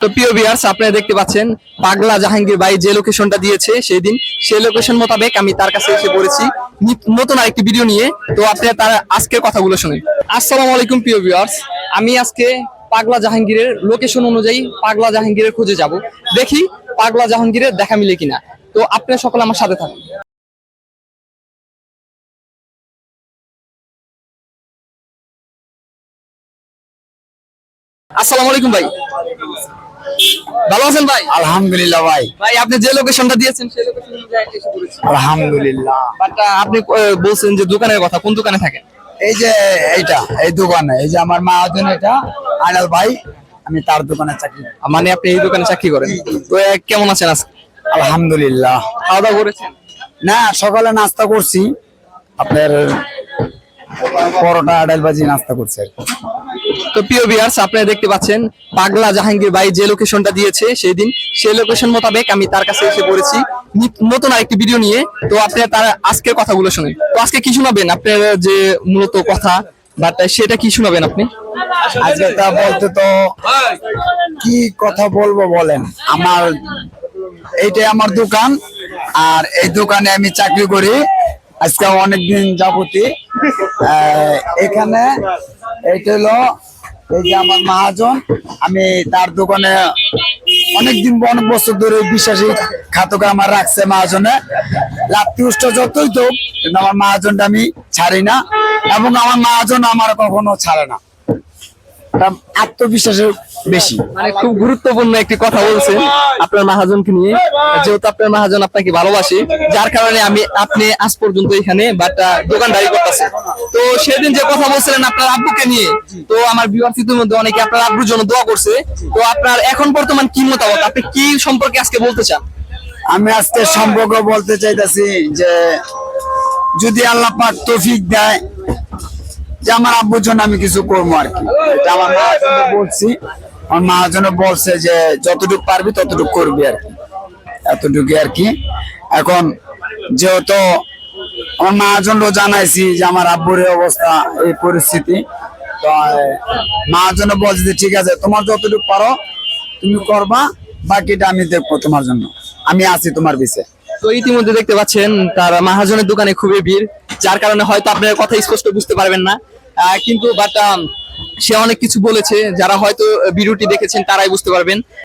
তো প্রিয় ভিউয়ার্স আপনারা দেখতে পাচ্ছেন পাগলা জাহাঙ্গীর ভাই যে লোকেশনটা দিয়েছে সেই দিন সেই লোকেশন মোতাবেক আমি তার কাছে এসে পড়েছি। নতুন আরেকটি ভিডিও নিয়ে। তো আপনারা তার আজকের কথাগুলো শুনেন। আসসালামু আলাইকুম প্রিয় ভিউয়ার্স আমি আজকে পাগলা জাহাঙ্গীরের লোকেশন অনুযায়ী পাগলা জাহাঙ্গীরের খুঁজে যাব। দেখি পাগলা জাহাঙ্গীরের দেখা মিলে কিনা। তো আপনারা সকলে আমার সাথে থাকুন। আসসালামু আলাইকুম ভাই। ভালো আছেন ভাই? আলহামদুলিল্লাহ ভাই। ভাই আপনি যে লোকেশনটা দিয়েছেন সেই লোকেশন আলহামদুলিল্লাহ। বাট আপনি বলছেন যে দোকানের কথা কোন দোকানে থাকেন? এই যে এইটা এই দোকানে এই যে আমার মাহাজন এটা আনাল ভাই আমি তার দোকানে চাকরি মানে আপনি এই দোকানে চাকরি করেন? তো কেমন আছেন আজকে? আলহামদুলিল্লাহ। খাওয়া দাওয়া করেছেন? না সকালে নাস্তা করছি। আপনার পরোটা আড়াইল বাজি নাস্তা করছে আর কি। তো প্রিয় ভিউয়ার্স আপনারা দেখতে পাচ্ছেন পাগলা জাহাঙ্গীর ভাই যে লোকেশনটা দিয়েছে সেই দিন, সেই লোকেশন মোতাবেক আমি তার কাছে এসে পড়েছি। নতুন আরেকটি ভিডিও নিয়ে। তো আপনারা তার আজকের কথাগুলো শুনেন। তো আজকে কি শোনাবেন? আপনার যে মূলত কথা বাট সেটা কি শোনাবেন আপনি? আজকে তা বলতে তো কি কথা বলব বলেন? আমার, এইটাই আমার দোকান। আর এই দোকানে আমি চাকরি করি। আজকে অনেকদিন যাবতী এখানে এটা হলো এই যে আমার মহাজন। আমি তার দোকানে অনেকদিন অনেক বছর ধরে বিশ্বাসী খাতকে আমার রাখছে মহাজনে। লাত্তি উষ্ট যতই তো কিন্তু আমার মহাজনটা আমি ছাড়ি না, এবং আমার মহাজন আমার কখনো ছাড়ে না। আত্মবিশ্বাসের বেশি। মানে খুব গুরুত্বপূর্ণ একটি কথা বলছেন আপনার মহাজনকে নিয়ে। যেহেতু আপনার মহাজন আপনাকে ভালোবাসে যার কারণে আমি আপনি আজ পর্যন্ত এখানে বাট দোকানদারি করতেছে তো সেদিন যে কথা বলছিলেন আপনার আব্বুকে নিয়ে তো আমার বিবাহিতের মধ্যে অনেকে আপনার আব্বুর জন্য দোয়া করছে। তো আপনার এখন বর্তমান কি মতামত? আপনি কি সম্পর্কে আজকে বলতে চান? আমি আজকে সম্পর্ক বলতে চাইতেছি যে যদি আল্লাহ পাক তৌফিক দেয় যে আমার আব্বুর জন্য আমি কিছু করব আর কি। আমার মহাজনে বলছি, আমার মহাজনে বলছে যে যতটুকু পারবি ততটুকু করবি আর কি। এতটুকু আর কি। এখন যেহেতু আমার মহাজনও জানাইছি যে আমার আব্বুর অবস্থা, এই পরিস্থিতি, তো মহাজনে বলছে যে ঠিক আছে, তোমার যতটুকু পারো তুমি করবা, বাকিটা আমি দেখব তোমার জন্য। আমি আছি তোমার পিছে। তো ইতিমধ্যে দেখতে পাচ্ছেন, তার মাহাজনের দোকানে খুবই ভিড়। যার কারণে হয়তো আপনার কথা স্পষ্ট বুঝতে পারবেন না। কিন্তু বাট সে অনেক কিছু বলেছে। যারা হয়তো ভিডিওটি দেখেছেন, তারাই বুঝতে পারবেন।